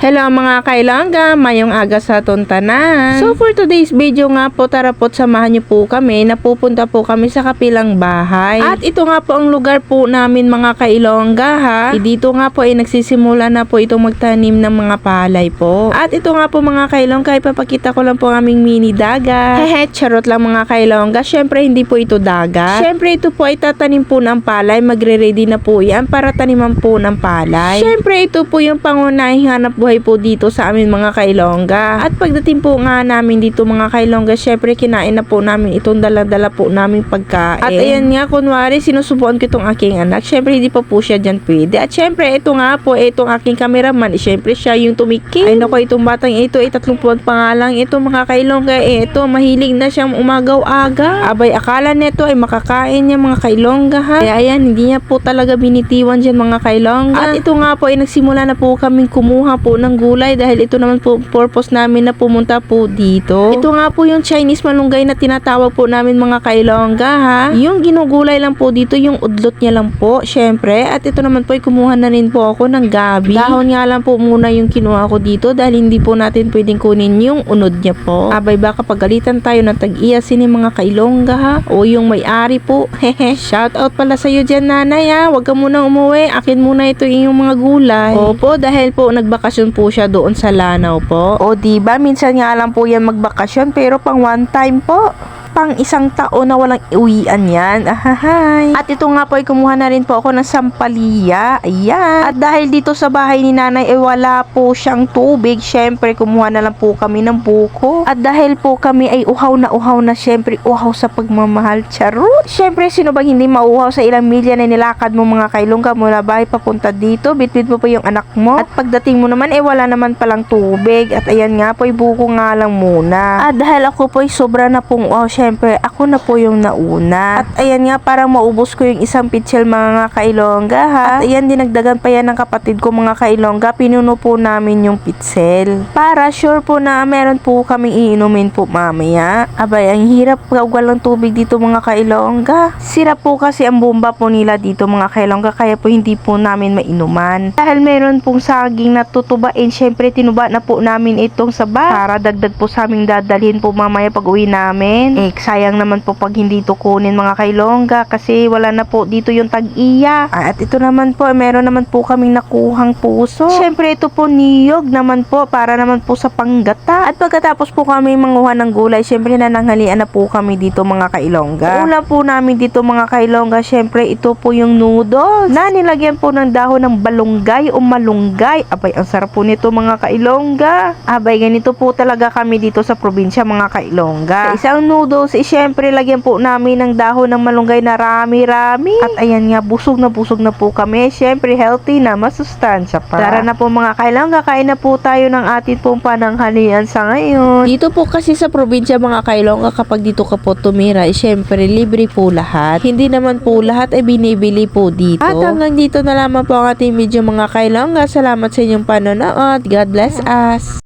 Hello mga kailangga, mayong aga sa tuntanan. So for today's video nga po, tara po't samahan niyo po kami, napupunta po kami sa kapilang bahay. At ito nga po ang lugar po namin mga kailongga ha. Eh, Dito nga po ay nagsisimula na po itong magtanim ng mga palay po. At ito nga po mga kailongga, ipapakita ko lang po ang aming mini dagat. Hehe, charot lang mga kailongga. Syempre hindi po ito dagat. Syempre ito po ay tatanim po ng palay, magre-ready na po yan para taniman po ng palay. Syempre ito po yung pangunahing hanap buhay po dito sa amin mga kailongga. At pagdating po nga namin dito mga kailongga, syempre kinain na po namin itong dala-dala po naming pagkain. At ayan nga, kunwari sinusubuan ko itong aking anak. Syempre hindi pa po siya dyan pwede. At syempre ito nga po, itong aking cameraman, syempre siya yung tumikil. Ay nako, itong batang ito, ay tatlong buwan pa nga. Ito mga kailongga, eh, ito mahilig na siyang umagaw-aga. Abay, akala nito ay makakain niya mga kailongga ha. Kaya ayan, hindi niya po talaga binitiwan dyan mga kailongga. At ito nga po ay nagsimula na po kaming kumuha po ng gulay dahil ito naman po purpose namin na pumunta po dito. Ito nga po yung Chinese malunggay na tinatawag po namin mga kailongga ha. Yung ginugulay lang po dito yung udlot niya lang po syempre. At ito naman po ay kumuha na rin po ako ng gabi. Dahon nga lang po muna yung kinuha ko dito dahil hindi po natin pwedeng kunin yung unod niya po. Abay baka pagalitan tayo ng tag-iya sini mga kailongga ha. O yung may-ari po. Hehe. Shout out pala sa iyo dyan nanay ha. Huwag ka munang umuwi. Akin muna ito yung mga gulay. Opo dahil po nagbakasyon po siya doon sa Lanao po. O diba minsan nga lang po yan magbakasyon pero pang one time po pang isang taon na walang uwian yan. Ahahay. At ito nga po ay kumuha na rin po ako ng sampalaya. Ayan. At dahil dito sa bahay ni nanay ay wala po siyang tubig, syempre kumuha na lang po kami ng buko. At dahil po kami ay uhaw na uhaw na syempre uhaw sa pagmamahal. Charot. Syempre sino bang hindi mauhaw sa ilang milya na nilakad mo mga kailong ka mula bahay papunta dito. Bitbit mo pa yung anak mo. At pagdating mo naman eh wala naman palang tubig. At ayan nga po ay buko nga lang muna. At dahil ako po ay sobra na pong uhaw, syempre ako na po yung nauna. At ayan nga parang maubos ko yung isang pitchel mga kailongga ha. At ayan dinagdagan pa yan ng kapatid ko mga kailongga. Pinuno po namin yung pitchel. Para sure po na meron po kaming iinumin po mamaya. Abay, ang hirap gawgal ng tubig dito mga kailongga. Sira po kasi ang bomba po nila dito mga kailongga kaya po hindi po namin mainuman. Dahil meron pong saging na tutubain, syempre tinuba na po namin itong saba para dagdag po sa aming dadalhin po mamaya pag uwi namin. Eh, sayang naman po pag hindi to kunin mga kailongga kasi wala na po dito yung tag-iya. Ah, At ito naman po, meron naman po kaming nakuhang puso. Syempre ito po niyog naman po para naman po sa panggata. At pagkatapos po kami manguha ng gulay, syempre nananghalian na po kami dito mga kailongga. Una po namin dito mga kailongga, syempre ito po yung noodles na nilagyan po ng dahon ng balunggay o malunggay. Abay, ang sarap po nito mga kailongga. Abay, ganito po talaga kami dito sa probinsya mga kailongga. Sa isang noodles, eh, syempre lagyan po namin ng dahon ng malunggay na rami-rami. At ayan nga, busog na busog na po kami. Syempre, healthy na, masustansya pa. Tara na po mga kailongga, kain na po tayo ng atin pong pananghalian sa ngayon. Dito po kasi sa probinsya mga kailongga, kapag dito ka po tumira, eh, syempre, libre po lahat. Hindi naman po lahat ay binibili po dito. At hanggang dito na lamang po ang ating video mga kailongga. Salamat sa inyong panonood. God bless us.